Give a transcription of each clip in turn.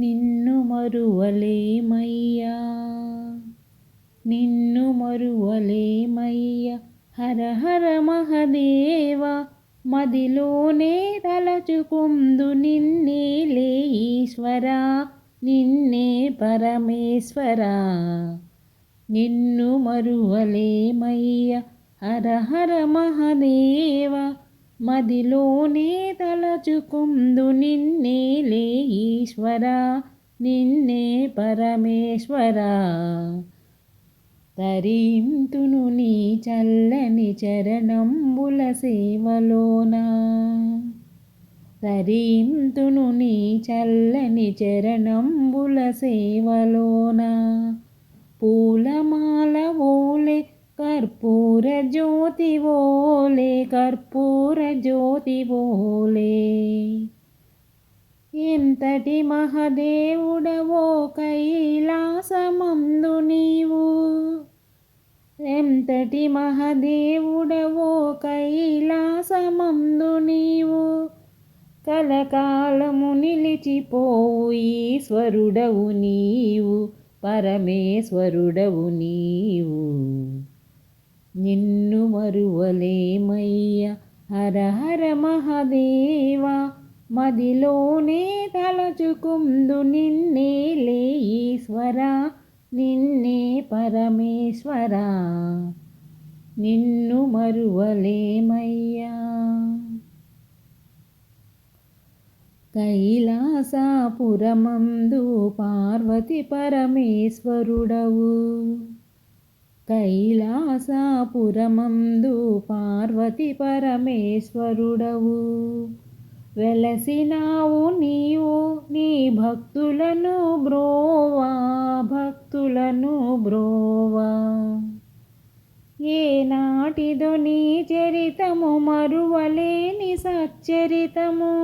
నిన్ను మరువలేమయ్యా. నిన్ను మరువలేమయ్యా. హర హర మహదేవ మదిలోనే తలచుకుందు నిన్నే లే ఈశ్వరా నిన్నే పరమేశ్వరా. నిన్ను మరువలేమయ్య. హర హర మహదేవా మదిలోనే తలచుకుందు నిన్నే ఈశ్వరా నిన్నే పరమేశ్వరా. తరింతును నీ చల్లని చరణంబుల సేవలోనా. తరింతును నీ చల్లని చరణంబుల సేవలోనా. పూలమాల ఓలే కర్పూ జ్యోతి ఓలే ఎంతటి మహదేవుడవో కైలాసమందు నీవు. ఎంతటి మహదేవుడవో కైలాసమందు నీవు. కలకాలము నిలిచిపోవు ఈశ్వరుడవు నీవు. పరమేశ్వరుడవు నీవు. నిన్ను మరువలేమయ్యా. హర హర మహదేవ మదిలోనే తలచుకుందు నిన్నే ఈశ్వరా నిన్నే పరమేశ్వరా. నిన్ను మరువలేమయ్యా. కైలాసపురమందు పార్వతి పరమేశ్వరుడవు. కైలాసపురమందు పార్వతి పరమేశ్వరుడవు. వెలసినావు నీవు నీ భక్తులను బ్రోవా భక్తులను బ్రోవా. ఏ నీ చరితము మరువలేని సచ్చరితము.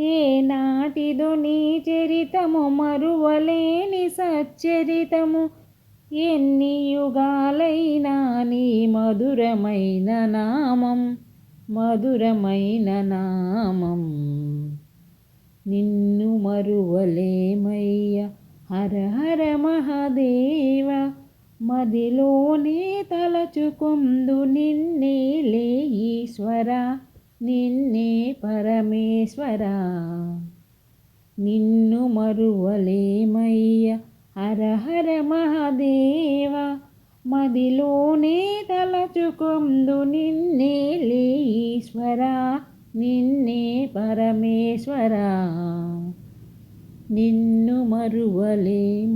ఏ నీ చరితము మరువలేని సచ్చరితము. ఎన్ని యుగాలైనా నీ మధురమైన నామం మధురమైన నామం. నిన్ను మరువలేమయ్య హర హర మహదేవ. మదిలోనే తలచుకుందు నిన్నే ఈశ్వర నిన్నే పరమేశ్వర. నిన్ను మరువలేమయ్య హర హర మహాదేవ మదిలోనే తలచుకొందు నిన్నే ఈశ్వరా నిన్నే పరమేశ్వర. నిన్ను మరువలేమయ్య